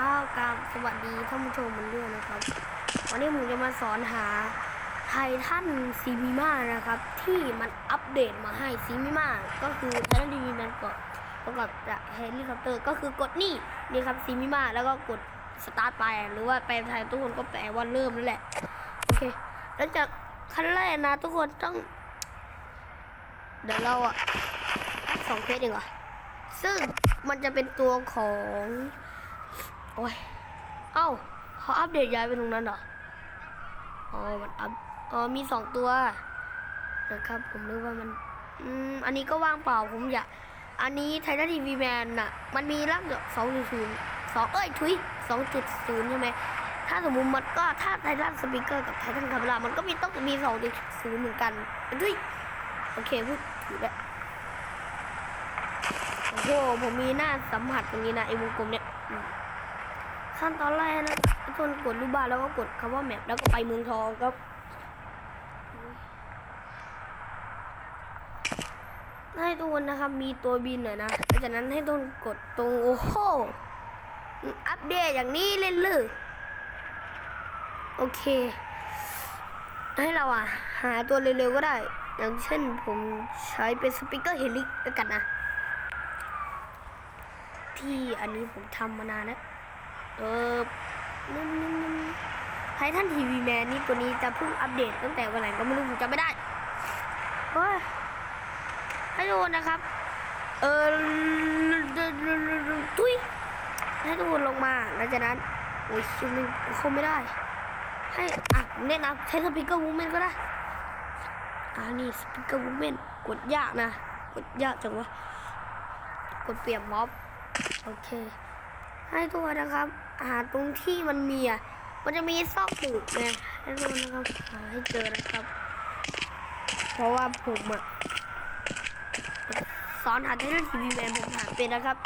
อ้าวกราบสวัสดีท่านผู้ชมมันด้วยนะครับ วันนี้ผมจะมาสอนหาไททันซีมิมานะครับ ที่มันอัปเดตมาให้ซีมิมาก็คือไททันดีวีแมนกดประกอบกับเฮลิคอปเตอร์ก็คือกดนี่นี่ครับซีมิมาแล้วก็กดสตาร์ทไป หรือว่าแปลไทยทุกคนก็แปลว่าเริ่มนั่นแหละโอเคแล้วจากขั้นแรกนะทุกคนต้อง เดี๋ยวเราอะสองเพจเองเหรอซึ่งมันจะเป็นตัวของ โอ้ย เอ้าเขาอัปเดตย้ายไปตรงนั้นเหรอ อ๋อ มันอัพอ๋อ มีสองตัว นะครับ ผมนึกว่ามัน อืม อันนี้ก็ว่างเปล่า ผมอยาก อันนี้ไททันทีวีแมนน่ะ มันมีร่างเดียวสองจุดศูนย์สองเอ้ย ทุยสองจุดศูนย์ใช่ไหม ถ้าสมมุติมันก็ ถ้าไททันสปีกเกอร์กับไททันคาเมรามันก็มีต้องมีสองจุดศูนย์เหมือนกันทุยโอเคพูดถูกแล้วโอ้โห ผมมีหน้าสัมผัสตรงนี้นะไอ้วงกลมเนี่ย ขั้นตอนแรกนะทุกคนกดรูปบ้านแล้วก็กดคำว่าแมปแล้วก็ไปเมืองทองครับให้ทุกคนนะครับมีตัวบินหน่อยนะหลังจากนั้นให้ทุกคนกดตรงโอ้โหอัปเดตอย่างนี้เล่นเลยโอเค ให้เราอะ หาตัวเร็วๆก็ได้ อย่างเช่นผมใช้เป็นสปีกเกอร์เฮลิกแล้วกันนะ ที่อันนี้ผมทำมานานแล้ว เออนั่นนั่นนั่นไททันทีวีแมนนี่ตัวนี้จะเพิ่งอัปเดตตั้งแต่วันไหนก็ไม่รู้ผมจำไม่ได้เฮ้ยให้ดูนะครับ เออทุยให้ทุกคนลงมาหลังจากนั้นโอ้ยชิมันคงไม่ได้ ให้อะผมแนะนำใช้สปีกเกอร์วูแมนก็ได้อ่านี่สปีกเกอร์วูแมนกดยากนะ กดยากจังวะกดเปลี่ยนม็อบโอเค ให้ทุกคนนะครับ หาตรงที่มันมีอะ มันจะมีซอกปูกไงให้ทุกคนนะครับหาให้เจอนะครับ เพราะว่าผมอะสอนหาเทเลทีวีแมนผมหาเป็นนะครับ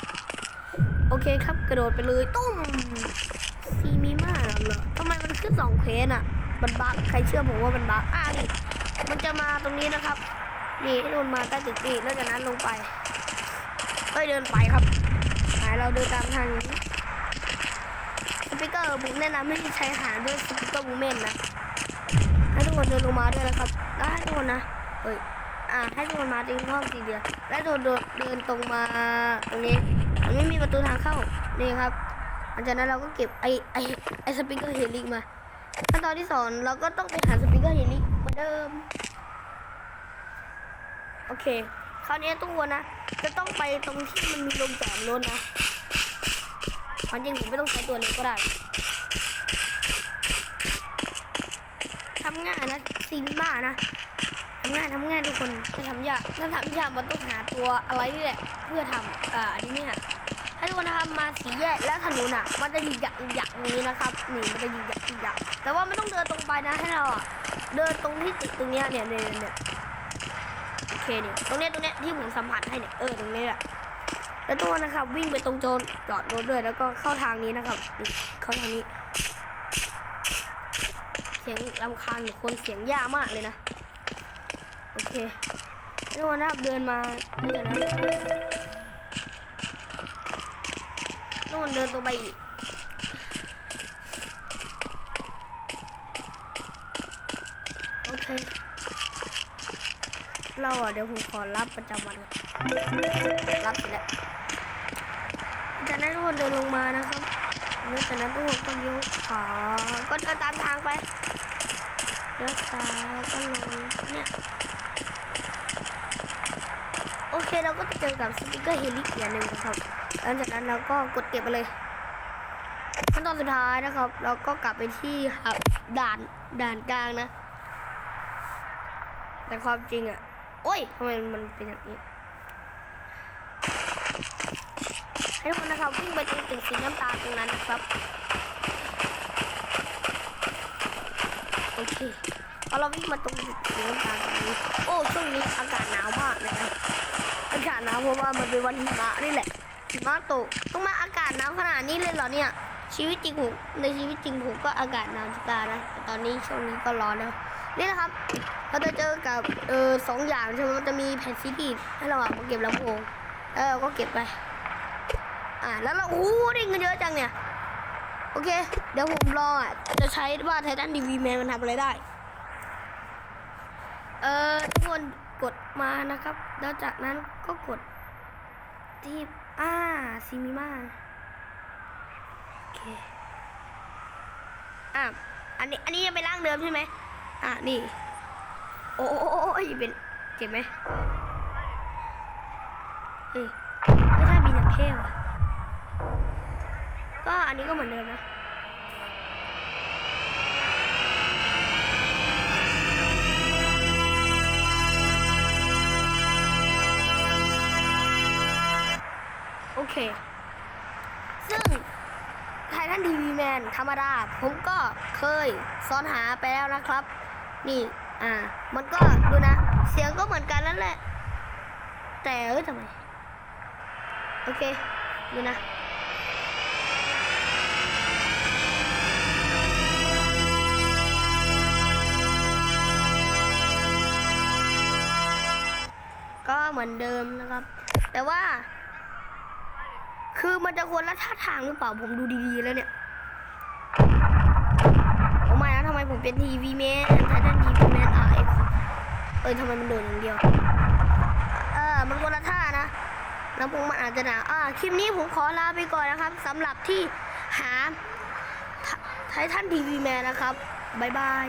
โอเคครับกระโดดไปเลยตุ้มซีมีมาเหรอทำไมมันขึ้นสองเควสอะ มันบักใครเชื่อผมว่ามันบักอะนี่มันจะมาตรงนี้นะครับ นี่ให้โดนมาใต้ตึกนี่แล้วจากนั้นลงไปเอ้ยเดินไปครับหายเราเดินตามทางนี้ ปิเกอร์ผมแนะนำให้ใช้หาด้วยสปิเกอร์บูเมนนะให้ทุกคนเดินลงมาด้วยนะครับแล้วให้ทุกคนนะเฮ้ยอ่าให้ทุกคนมาตีห้องสีเดียวแล้วโดนเดินเดินตรงมาตรงนี้มันไม่มีประตูทางเข้านี่ครับหลังจากนั้นเราก็เก็บไอไอไอสปิเกอร์เฮลิกมาขั้นตอนที่สองเราก็ต้องไปหาสปิเกอร์เฮลิกเหมือนเดิมโอเคคราวนี้ทุกคนนะ จะต้องไปตรงที่มันมีลงจอดรถนะ ความจริงผมไม่ต้องใช้ตัวนี้ก็ได้ทำง่ายนะซีนบ้านะทำง่ายทำง่ายทุกคนจะทำยากถ้าทำยากมันต้องหาตัวอะไรนี่แหละ เพื่อทำอ่าอันนี้เนี่ยให้ทุกคนนะครับมาสีแยกแล้วถนนอะ มันจะยิงหยักยิงหยักนี้นะครับนี่มันจะยิงหยักยิงหยักแต่ว่าไม่ต้องเดินตรงไปนะให้เราอะเดินตรงที่ตึกตรงเนี้ยเนี่ยเนี่ยเนี่ยโอเคเนี่ยตรงเนี้ยตรงเนี้ยที่ผมสัมผัสให้เนี่ยเออตรงนี้แหละ แล้วตัวนะครับ วิ่งไปตรงโจนจอดรถด้วยแล้วก็เข้าทางนี้นะครับ เข้าทางนี้ เสียงลำคาญของคนเสียงยากมากเลยนะ โอเคแล้วนะครับเดินมาเดินนะนู่นเดินตัวไปอีก โอเค เรา อะเดี๋ยวผมขอรับประจำวันรับเสร็จแล้วจากนั้นทุกคนเดินลงมานะครับแล้วจากนั้นทุกคนก็เลี้ยวขวาก็เดินตามทางไปเลี้ยวซ้ายก็ลงเนี่ยโอเคเราก็จะเจอกับสปิเกอร์เฮลิเกียหนึ่งครับหลังจากนั้นเราก็กดเก็บไปเลยขั้นตอนสุดท้ายนะครับ เราก็กลับไปที่ด่านด่านกลางนะ แต่ความจริงอะ โอ้ยทำไมมันเป็นอย่างนี้ให้ทุกคนนะครับวิ่งไปตรงตึกสีน้ำตาลตรงนั้นนะครับโอเคพอเราวิ่งมาตรงตึกสีน้ำตาลตรงนี้โอ้ช่วงนี้อากาศหนาวมากนะครับอากาศหนาวเพราะว่ามันเป็นวันหิมะนี่แหละหิมะตกต้องมาอากาศหนาวขนาดนี้เลยเหรอเนี่ยชีวิตจริงผมในชีวิตจริงผมก็อากาศหนาวจะตายนะแต่ตอนนี้ช่วงนี้ก็ร้อนแล้ว นี่นะครับเราจะเจอกับเออสองอย่างใช่ไหมมันจะมีแผ่นซีดีให้เราอะมาเก็บลำโพงแล้วเราก็เก็บไป อ่าแล้วเราโอ้โหได้เงินเยอะจังเนี่ย โอเค เดี๋ยวผมลองอะจะใช้ว่าไททันดีวีแมนมันทำอะไรได้ เออทุกคนกดมานะครับ แล้วจากนั้นก็กดที่อ่าซีมิมาโอเคอะอันนี้อันนี้ยังเป็นร่างเดิมใช่ไหม อะนี่ โอ้ยเป็นเจ็บไหมเฮ้ยไม่ได้บินอย่างเท่ว่ะก็อันนี้ก็เหมือนเดิมนะโอเค ซึ่งไททันทีวีแมนธรรมดา ผมก็เคยซ้อนหาไปแล้วนะครับ นี่ อ่า มันก็ดูนะ เสียงก็เหมือนกันนั่นแหละ แต่เอ้ยทำไม โอเค ดูนะก็เหมือนเดิมนะครับ แต่ว่า คือมันจะคนละท่าทางหรือเปล่าผมดูดีๆแล้วเนี่ย ไม่นะทำไมผมเป็นทีวีแมนไททันทีวีแมนอาร์เอเอ้ยทำไมมันโดนอย่างเดียว เออมันคนละท่านะลำโพงมันอาจจะหนาอ่าคลิปนี้ผมขอลาไปก่อนนะครับสำหรับที่หาไททันทีวีแมนนะครับ บ๊ายบาย